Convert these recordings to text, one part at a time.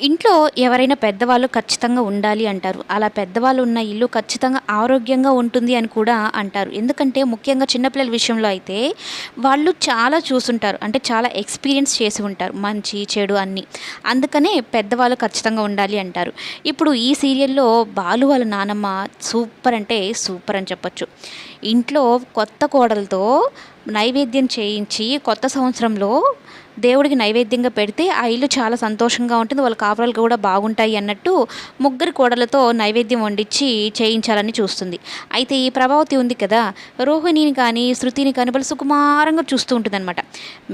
ఇంట్లో ఎవరైనా పెద్దవాళ్ళు ఖచ్చితంగా ఉండాలి అంటారు. అలా పెద్దవాళ్ళు ఉన్న ఇల్లు ఖచ్చితంగా ఆరోగ్యంగా ఉంటుంది అని కూడా అంటారు. ఎందుకంటే ముఖ్యంగా చిన్నపిల్లల విషయంలో అయితే వాళ్ళు చాలా చూసుంటారు. అంటే చాలా ఎక్స్పీరియన్స్ చేసి ఉంటారు. మంచి చెడు అన్నీ. అందుకనే పెద్దవాళ్ళు ఖచ్చితంగా ఉండాలి అంటారు. ఇప్పుడు ఈ సీరియల్లో బాలు వాళ్ళ నానమ్మ సూపర్ అంటే సూపర్ అని చెప్పొచ్చు. ఇంట్లో కొత్త కోడలతో నైవేద్యం చేయించి కొత్త సంవత్సరంలో దేవుడికి నైవేద్యంగా పెడితే ఆ ఇల్లు చాలా సంతోషంగా ఉంటుంది. వాళ్ళ కాపురాలు కూడా బాగుంటాయి అన్నట్టు ముగ్గురు కోడలతో నైవేద్యం వండించి చేయించాలని చూస్తుంది. అయితే ఈ ప్రభావతి ఉంది కదా రోహిణిని కానీ శృతిని కానీ వాళ్ళు సుకుమారంగా చూస్తూ ఉంటుందన్నమాట.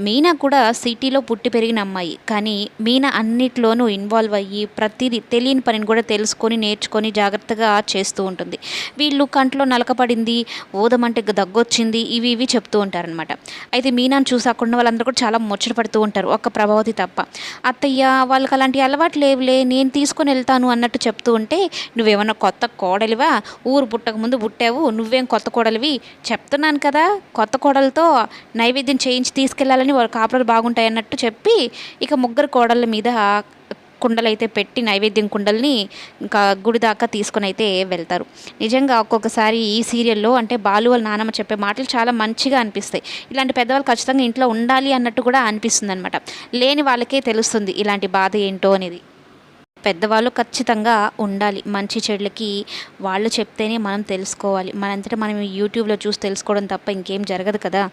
మీనా కూడా సిటీలో పుట్టి పెరిగిన అమ్మాయి. కానీ మీనా అన్నిట్లోనూ ఇన్వాల్వ్ అయ్యి ప్రతిదీ తెలియని పనిని కూడా తెలుసుకొని నేర్చుకొని జాగ్రత్తగా చేస్తూ ఉంటుంది. వీళ్ళు కంట్లో నలకపడింది ఊదమంటే దగ్గొచ్చింది ఇవి ఇవి చెప్తూ ఉంటారనమాట అయితే మీనాను చూసాకుండా వాళ్ళందరూ కూడా చాలా ముచ్చట పడుతూ ఉంటారు ఒక్క ప్రభావతి తప్ప. అత్తయ్య వాళ్ళకి అలాంటి అలవాటు లేవులే నేను తీసుకొని వెళ్తాను అన్నట్టు చెప్తూ ఉంటే నువ్వేమన్నా కొత్త కోడలివా? ఊరు పుట్టక ముందు పుట్టావు నువ్వేం కొత్త కోడలివి? చెప్తున్నాను కదా కొత్త కోడలతో నైవేద్యం చేయించి తీసుకెళ్ళాలని వాళ్ళ కాపురాలు బాగుంటాయి అన్నట్టు చెప్పి ఇక ముగ్గురు కోడళ్ళ మీద కుండలైతే పెట్టి నైవేద్యం కుండల్ని ఇంకా గుడి దాకా తీసుకొని అయితే వెళ్తారు. నిజంగా ఒక్కొక్కసారి ఈ సీరియల్లో అంటే బాలు వాళ్ళ నానమ్మ చెప్పే మాటలు చాలా మంచిగా అనిపిస్తాయి. ఇలాంటి పెద్దవాళ్ళు ఖచ్చితంగా ఇంట్లో ఉండాలి అన్నట్టు కూడా అనిపిస్తుంది అనమాట లేని వాళ్ళకే తెలుస్తుంది ఇలాంటి బాధ ఏంటో అనేది. పెద్దవాళ్ళు ఖచ్చితంగా ఉండాలి. మంచి చెడులకి వాళ్ళు చెప్తేనే మనం తెలుసుకోవాలి. మనంతటా మనం యూట్యూబ్లో చూసి తెలుసుకోవడం తప్ప ఇంకేం జరగదు కదా.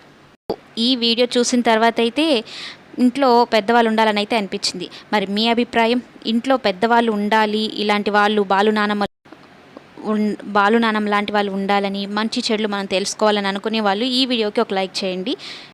ఈ వీడియో చూసిన తర్వాత అయితే ఇంట్లో పెద్దవాళ్ళు ఉండాలని అయితే అనిపించింది. మరి మీ అభిప్రాయం? ఇంట్లో పెద్దవాళ్ళు ఉండాలి ఇలాంటి వాళ్ళు బాలు నానమ్మ బాలు నానమ్మ లాంటి వాళ్ళు ఉండాలని మంచి చెడులు మనం తెలుసుకోవాలని అనుకునే వాళ్ళు ఈ వీడియోకి ఒక లైక్ చేయండి.